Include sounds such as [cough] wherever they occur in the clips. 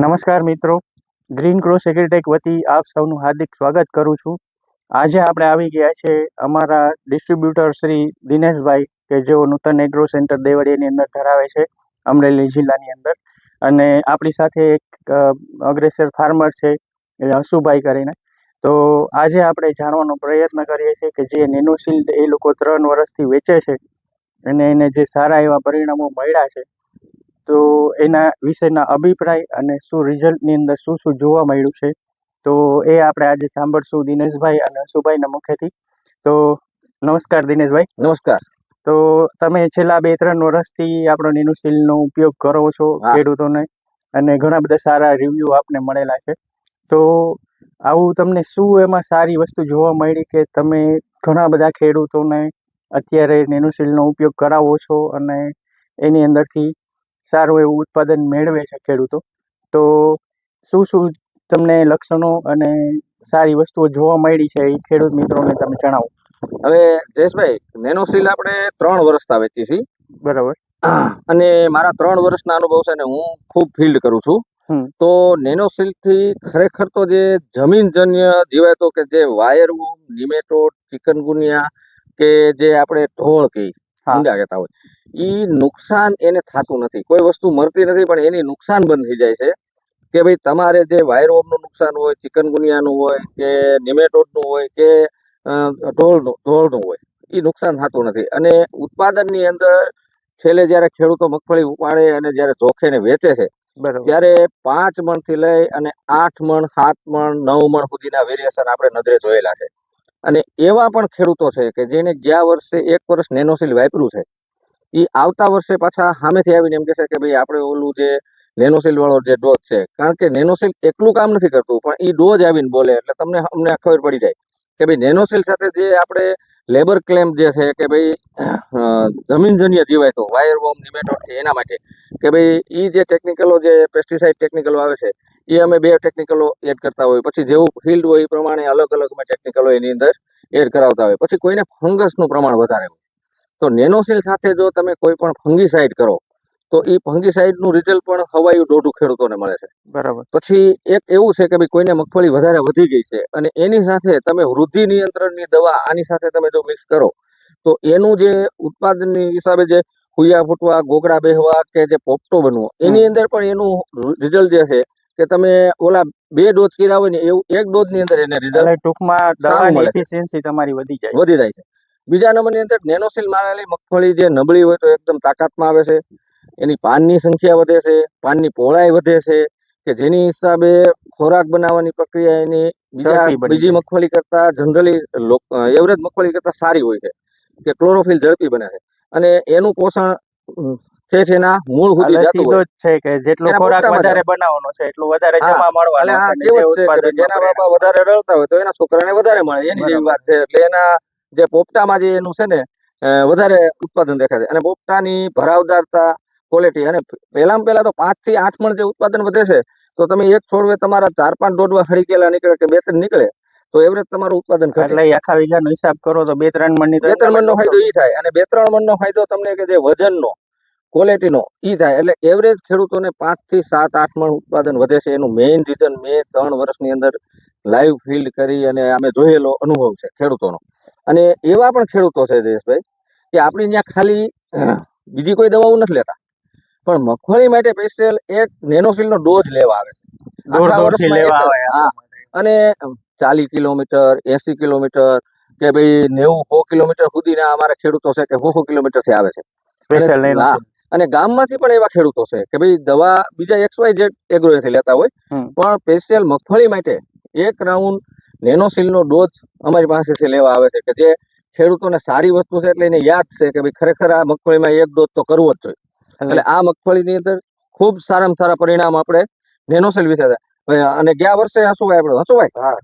નમસ્કાર મિત્રો. Green cross agritech વતી આપ સૌનું હાર્દિક સ્વાગત કરું છું. આજે આપણે આવી ગયા છે અમારા ડિસ્ટ્રીબ્યુટર શ્રી દિનેશભાઈ, કે જેઓ નૂતન એગ્રો સેન્ટર દેવળિયાની અંદર ધરાવે છે, અમરેલી જિલ્લાની અંદર. અને આપણી સાથે એક અગ્રેસર ફાર્મર છે હસુભાઈ કરીને. તો આજે આપણે જાણવાનો પ્રયત્ન કરીએ છીએ કે જે નેનોશિલ્ડ એ લોકો ત્રણ વર્ષથી વેચે છે. અને એને જે સારા એવા પરિણામો મળ્યા છે તો એના વિશેના અભિપ્રાય અને શું રિઝલ્ટની અંદર શું શું જોવા મળ્યું છે તો એ આપણે આજે સાંભળશું દિનેશભાઈ અને હસુભાઈના મુખેથી. તો નમસ્કાર દિનેશભાઈ. નમસ્કાર. તો તમે છેલ્લા બે ત્રણ વર્ષથી આપણો નેનુશીલનો ઉપયોગ કરો છો ખેડૂતોને અને ઘણા બધા સારા રિવ્યૂ આપને મળેલા છે. તો આવું તમને શું એમાં સારી વસ્તુ જોવા મળી કે તમે ઘણા બધા ખેડૂતોને અત્યારે નેનુશીલનો ઉપયોગ કરાવો છો અને એની અંદરથી સારું એવું ઉત્પાદન મેળવે છે ખેડૂતો. તો શું શું તમને લક્ષણો અને સારી વસ્તુઓ જોવા મળી છે એ ખેડૂત મિત્રોને તમે જણાવો. હવે જયેશભાઈ નેનોસીલ આપણે ત્રણ વર્ષતા વેચી છીએ. બરાબર. અને મારા ત્રણ વર્ષના અનુભવ છે ને હું ખૂબ ફિલ્ડ કરું છું. તો નેનોસિલથી ખરેખર તો જે જમીનજન્ય જીવાતો કે જે વાયરવૂમ નિમેટોડ ચિકનગુનિયા કે જે આપણે ઢોળ કહી ઈંડા કહેતા હોય. ઈ નુકસાન એને થતું નથી. કોઈ વસ્તુ મળતી નથી પણ એની નુકસાન બંધ થઈ જાય છે. કે ભાઈ તમારે જે વાયરવોમનું નુકસાન હોય ચિકનગુનિયાનું હોય કે નિમેટોડનું હોય કે ઢોળનું ઢોળનું હોય એ નુકસાન થતું નથી. અને ઉત્પાદનની અંદર છેલ્લે જ્યારે ખેડૂતો મગફળી ઉપાડે અને જ્યારે ચોખેને વેચે છે ત્યારે પાંચ મણથી લઈ અને આઠ મણ સાત મણ નવ મણ સુધીના વેરિએશન આપણે નજરે જોયેલા છે. અને એવા પણ ખેડૂતો છે કે જેને ગયા વર્ષે એક વર્ષ નેનોસિલ વાપર્યું છે. એ આવતા વર્ષે પાછા સામેથી આવીને એમ કહેશે કે ભાઈ, આપણે ઓલું જે નેનોસિલ વાળો જે ડોઝ છે, કારણ કે નેનોસિલ એકલું કામ નથી કરતું, પણ એ ડોઝ આવીને બોલે એટલે તમને અમને ખબર પડી જાય કે ભાઈ નેનોસિલ સાથે જે આપણે લેબર ક્લેમ જે છે કે ભાઈ જમીનજન્ય જીવાય તો વાયર વોમ નિમેટોડ છે એના માટે, કે ભાઈ એ જે ટેકનિકલો જે પેસ્ટિસાઇડ ટેકનિકલો આવે છે એ અમે બે ટેકનિકલો એડ કરતા હોય. પછી જેવું ફિલ્ડ હોય એ પ્રમાણે અલગ અલગ અમે ટેકનિકલો એની અંદર એડ કરાવતા હોય. પછી કોઈને ફંગસનું પ્રમાણ વધારે હોય. તો નેનોસિલ સાથે જો તમે કોઈ પણ ફંગીસાઇડ કરો તો એ ફંગીસાઇડનું રિઝલ્ટ પણ હવાયું દોઢું ખેડૂતોને મળે છે. બરાબર. પછી એક એવું છે કે ભાઈ કોઈને મગફળી વધારે વધી ગઈ છે અને એની સાથે તમે વૃદ્ધિ નિયંત્રણની દવા આની સાથે તમે જો મિક્સ કરો તો એનું જે ઉત્પાદનની હિસાબે જે ફૂયા ફૂટવા ગોગડા બેહવા કે જે પોપટો બનવો એની અંદર પણ એનું રિઝલ્ટ જે છે કે તમે ઓલા બે ડોઝ કર્યા હોય ને એવું એક ડોઝની અંદર એને રિઝલ્ટ ટૂંકમાં દવાની એફિશિયન્સી તમારી વધી જાય. વધી જાય છે. બીજા નંબરની અંદર નેનોસિલ મારેલી મગફળી જે નબળી હોય તો એકદમ તાકાતમાં આવે છે. એની પાનની સંખ્યા વધે છે પાનની પહોળાઈ વધે છે કે જેની હિસાબે ખોરાક બનાવવાની પ્રક્રિયા એની બીજા બીજી મગફળી કરતા જનરલી એવરેજ મગફળી કરતા સારી હોય છે કે ક્લોરોફિલ ઝડપી બને છે. અને એનું પોષણ ઠેઠ એના મૂળ સુધી જતું સીધો જ છે કે જેટલો ખોરાક વધારે બનાવવાનો છે એટલું વધારે જમા મળવાનો છે અને જે કેવું જ છે કે ઉત્પાદનમાં જેના બાપા વધારે રડતા હોય તો એના છોકરાને વધારે મળે એની જેવી વાત છે. એટલે એના જે પોપટામાં જે એનું છે ને વધારે ઉત્પાદન દેખાય છે. અને પોપટાની ભરાવદારતા ક્વોલિટી અને પહેલામાં પહેલા તો પાંચથી આઠ મણ જે ઉત્પાદન વધે છે તો તમે એક છોડવે તમારા ચાર પાંચ દોઢવા હળી ગયેલા નીકળે કે બે ત્રણ નીકળે તો એવરેજ તમારું ઉત્પાદન ઘટે. એટલે આખા વીઘાનો હિસાબ કરો તો બે ત્રણ મણની તો બે ત્રણ મણનો નો ફાયદો એ થાય. અને બે ત્રણ મણનો ફાયદો તમને કે જે વજનનો ક્વોલિટીનો ઈ થાય. એટલે એવરેજ ખેડૂતોને પાંચથી સાત આઠ મણ ઉત્પાદન વધે છે. એનું મેઇન રીઝન મેં ત્રણ વર્ષની અંદર લાઈવ ફિલ્ડ કરી અને અમે જોયેલો અનુભવ છે ખેડૂતોનો. અને એવા પણ ખેડૂતો છે જયેશભાઈ કે આપણી ત્યાં ખાલી બીજી કોઈ દવાઓ નથી લેતા. પણ મગફળી માટે સ્પેશિયલ એક નેનોસિલનો ડોઝ લેવા આવે છે. અને ચાલીસ કિલોમીટર એસી કિલોમીટર કે ભાઈ નેવું સો કિલોમીટર સુધીના અમારા ખેડૂતો છે કે સો સો કિલોમીટરથી આવે છે. સ્પેશિયલ અને ગામમાંથી પણ એવા ખેડૂતો છે કે ભાઈ દવા બીજા એક્સ વાય જેડ એગ્રોથી લેતા હોય પણ સ્પેશિયલ મગફળી માટે એક રાઉન્ડ નેનોસિલનો ડોઝ અમારી પાસેથી લેવા આવે છે કે જે ખેડૂતોને સારી વસ્તુ છે એટલે એને યાદ છે કે ભાઈ ખરેખર આ મગફળીમાં એક ડોઝ તો કરવો જ જોઈએ. એટલે આ મગફળીની અંદર ખૂબ સારામાં સારા પરિણામ આપણે નેનોસિલ વિશે અને ગયા વર્ષે હસુભાઈ આપણે હસુભાઈ હા.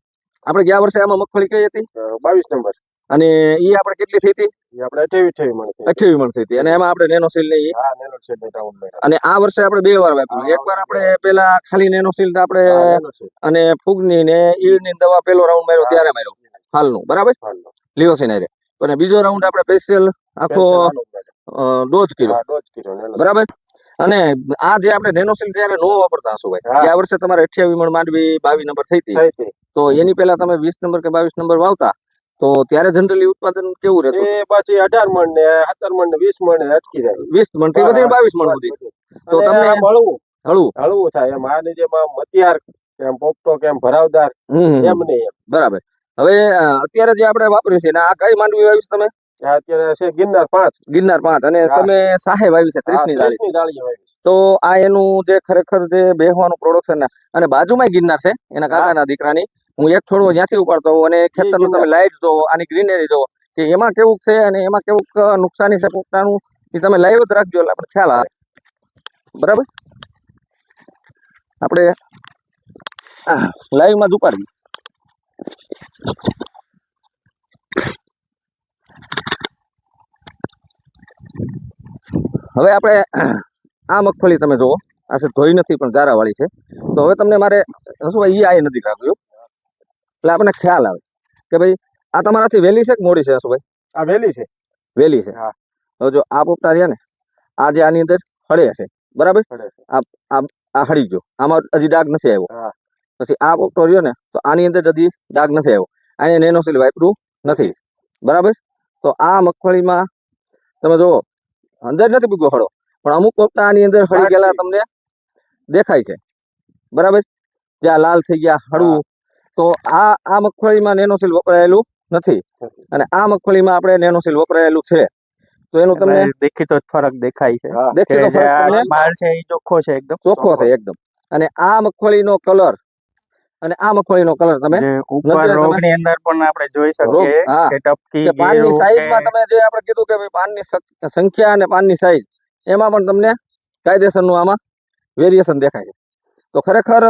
આપણે ગયા વર્ષે આમાં મગફળી કઈ હતી? બાવીસ નંબર. અને ઈ આપણે કેટલી થઈ હતી? એ આપણે અઠ્યાવીસ અઠ્યાવીસ મળે અઠ્યાવીસ મણ થઈ હતી. અને એમાં આપણે નેનોસીલની અને આ વર્ષે આપણે બે વાર વાપર્યું. એક વાર આપણે પેલા ખાલી નેનોસીલ આપણે અને ફૂગની ને ઈડની દવા પેલો રાઉન્ડ માર્યો ત્યારે માર્યો. હાલનું બરાબર. લિયોસિન હારે. અને બીજો રાઉન્ડ આપણે સ્પેશિયલ આખો. ડોઝ કર્યો. બરાબર? અને આ જે આપણે નેનોસિલ ત્યારે નો વાપરતા હશું ભાઈ. આ વર્ષે તમારે અઠ્યાવીસ મણ માંડવી બાવીસ નંબર થઈ હતી. તો એની પહેલા તમે વીસ નંબર કે બાવીસ નંબર વાવતા? તો ત્યારે જનરલી ઉત્પાદન કેવું રહેતું? એ પાછી અઢાર મણ ને સત્તર મણ ને વીસ મણ ને અટકી જાય. વીસ મણથી વધીને બાવીસ મણ સુધી. તો તમને- મળવું હળવું. હળવું. થાય એમ. આની જેમ આમ મતિયાર એમ પોપટો કેમ ભરાવદાર એમ નહીં બરાબર. હવે અત્યારે જે આપણે વાપર્યું છે ને આ કઈ માંડવી વાવીશ તમે? અત્યારે છે ગિરનાર પાંચ. ગિરનાર પાંચ. અને તમે સાહેબ આવ્યું છે ત્રીસની દાળી. તો આ એનું જે ખરેખર જે બેહવાનું પ્રોડક્શન અને બાજુમાં ગિરનાર છે એના કાકાના દીકરાની. હું એક છોડવો જ્યાંથી ઉપાડતો હોઉં અને ખેતરનું તમે. લાઈટ જોવો આની ગ્રીનરી જોવો કે એમાં કેવું છે અને એમાં કેવું નુકસાની છે પોતાનું એ તમે લાઈવ જ રાખજો એટલે આપણે ખ્યાલ આવે. બરાબર? આપણે લાઈવમાં જ ઉપાડીએ. હવે આપણે આ મગફળી તમે જુઓ આ છે ધોઈ નથી પણ ગારાવાળી છે. તો હવે તમને મારે હસુભાઈ ઈ આ નથી રાખ્યું એટલે આપણને ખ્યાલ આવે કે ભાઈ આ તમારાથી વહેલી છે કે મોડી છે હસુભાઈ આ વહેલી છે. વહેલી છે. હા. હવે જો આ પોપટા રહ્યા ને આ જે આની અંદર હળે હશે. બરાબર? આ આ હળી ગયો. આમાં હજી ડાઘ નથી આવ્યો. પછી આ પોપટો રહ્યો ને તો આની અંદર હજી ડાઘ નથી આવ્યો. અહીંયા નેનોસીલ વાપરું નથી. બરાબર? તો આ મગફળીમાં તમે જુઓ અંદર નથી પીગો હળો. પણ અમુક પોપટા આની અંદર હળી ગયેલા તમને દેખાય છે. બરાબર? જ્યાં લાલ થઈ ગયા હળવું તો આ આ મગફળીમાં નેનોસીલ વપરાયેલું નથી. અને આ મગફળીમાં આપણે નેનોસિલ વપરાયેલું છે. તો એનું તમને દેખીતો ફરક દેખાય છે. દેખીતો ફરક માલ છે એ ચોખ્ખો છે એકદમ. ચોખ્ખો છે એકદમ. અને આ મગફળીનો કલર અને આ મગફળીનો કલર તમે ઉપર રોગની અંદર પણ આપણે જોઈ શકીએ કે ટપકી પાનની સાઈઝમાં તમે જે આપણે કીધું કે પાનની સંખ્યા અને પાનની સાઈઝ એમાં પણ તમને કાયદેસરનું આમાં વેરિએશન દેખાય છે. તો ખરેખર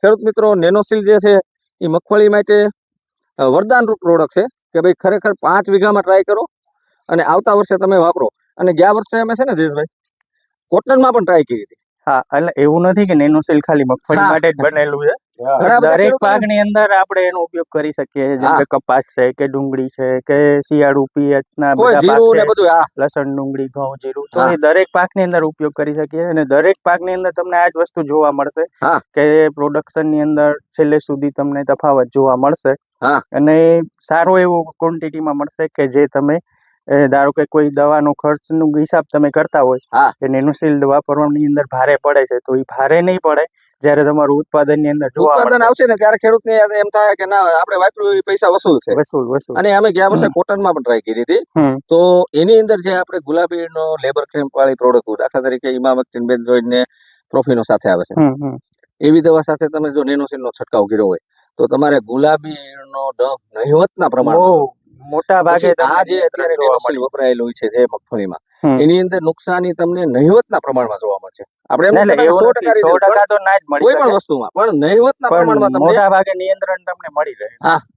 ખેડૂત મિત્રો નેનોસિલ જે છે એ મગફળી માટે વરદાનરૂપ પ્રોડક્ટ છે કે ભાઈ ખરેખર પાંચ વીઘામાં ટ્રાય કરો અને આવતા વર્ષે તમે વાપરો. અને ગયા વર્ષે અમે છે ને જયેશભાઈ કોટનમાં પણ ટ્રાય કરી હતી. હા એટલે એવું નથી કે નેનોસીલ ખાલી મગફળી માટે જ બનેલું છે? દરેક પાક પાકની અંદર આપણે એનો ઉપયોગ કરી શકીએ જેમ કે કપાસ છે કે ડુંગળી છે કે શિયાળુ પિયત ના બધા પાક છે. લસણ ડુંગળી ઘઉં જીરું. તો એ દરેક પાકની અંદર ઉપયોગ કરી શકીએ અને દરેક પાકની અંદર તમને આ જ વસ્તુ જોવા મળશે કે પ્રોડક્શનની અંદર છેલ્લે સુધી તમને તફાવત જોવા મળશે અને સારો એવો ક્વોન્ટિટીમાં મળશે કે જે તમે ધારો કે કોઈ દવાનો ખર્ચનો હિસાબ તમે કરતા હોય. કે નેનોસીલ વાપરવાની અંદર ભારે પડે છે. તો એ ભારે નહીં પડે. જ્યારે તમારું ઉત્પાદનની અંદર જોવા ઉત્પાદન આવશે ને ત્યારે ખેડૂતને એમ થાય કે ના આપણે વાપર્યું પૈસા વસૂલ છે. વસૂલ વસૂલ. અને અમે ગયા વર્ષે. કોટનમાં પણ ટ્રાય કરી હતી. તો એની અંદર જે આપણે ગુલાબીનો લેબર ક્રેમ્પ વાળી પ્રોડક્ટ દાખલા તરીકે ઇમામક્ટિન બેન્ઝોઇડ ને પ્રોફીનો સાથે આવે છે. એવી દવા સાથે તમે જો નેનોસિન નો છંટકાવ કર્યો હોય તો તમારે ગુલાબી નો ડબ નહિવતના ના પ્રમાણ મોટા ભાગે આ જે અત્યારે વપરાયેલું છે જે મગફળીમાં. એની અંદર નુકસાની તમને નહિવતના પ્રમાણમાં જોવા મળશે. આપણે એમ ના, નથી એટલે કહેતા એવું કે 100% નથી. સો ટકા તો ના જ મળી કોઈ પણ વસ્તુમાં. પણ નહિવતના પ્રમાણમાં તમને મોટા ભાગે નિયંત્રણ તમને મળી રહે.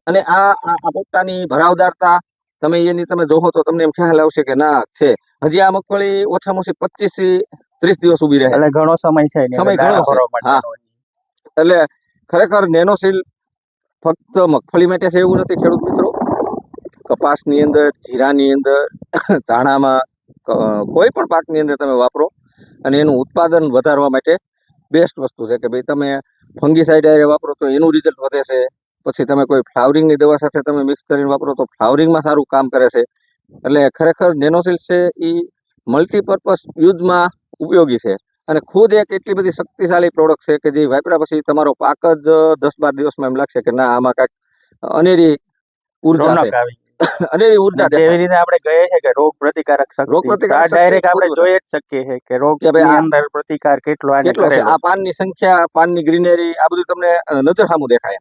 અને આ આ આ ભરાવદારતા તમે એની તમે જોવો તો તમને એમ ખ્યાલ આવશે કે ના છે. હજી આ મગફળી ઓછામાં ઓછી પચીસથી ત્રીસ દિવસ ઊભી રહે. એટલે ઘણો સમય છે સમય ઘણો. એટલે ખરેખર નેનોસીલ ફક્ત મગફળી માટે છે એવું નથી ખેડૂત મિત્રો. કપાસની અંદર જીરાની અંદર [coughs] ધાણામાં કોઈ પણ પાકની અંદર તમે વાપરો અને એનું ઉત્પાદન વધારવા માટે બેસ્ટ વસ્તુ છે કે ભાઈ તમે ફંગીસાઇડ હારે વાપરો તો એનું રિઝલ્ટ વધે છે. પછી તમે કોઈ ફ્લાવરિંગની દવા સાથે તમે મિક્સ કરીને વાપરો તો ફ્લાવરિંગમાં સારું કામ કરે છે. એટલે ખરેખર નેનોસિલ્સ છે એ મલ્ટીપર્પઝ યુઝમાં ઉપયોગી છે. અને ખુદ એક એટલી બધી શક્તિશાળી પ્રોડક્ટ છે કે જે વાપર્યા પછી તમારો પાક જ દસ બાર દિવસમાં એમ લાગશે કે ના આમાં કાંઈક અનેરી ઊર્જા [coughs] અનેરી ઊર્જા જેવી દેખાય. રીતે આપણે કહીએ છીએ કે રોગ પ્રતિકારક શક્તિ. રોગ પ્રતિકારક ડાયરેક્ટ આપણે જોઈ જ શકીએ છીએ કે રોગ કે ભાઈ અંદર પ્રતિકાર કેટલો આને કેટલો છે? આ પાનની સંખ્યા પાનની ગ્રીનરી આ બધું તમને નજર સામું દેખાય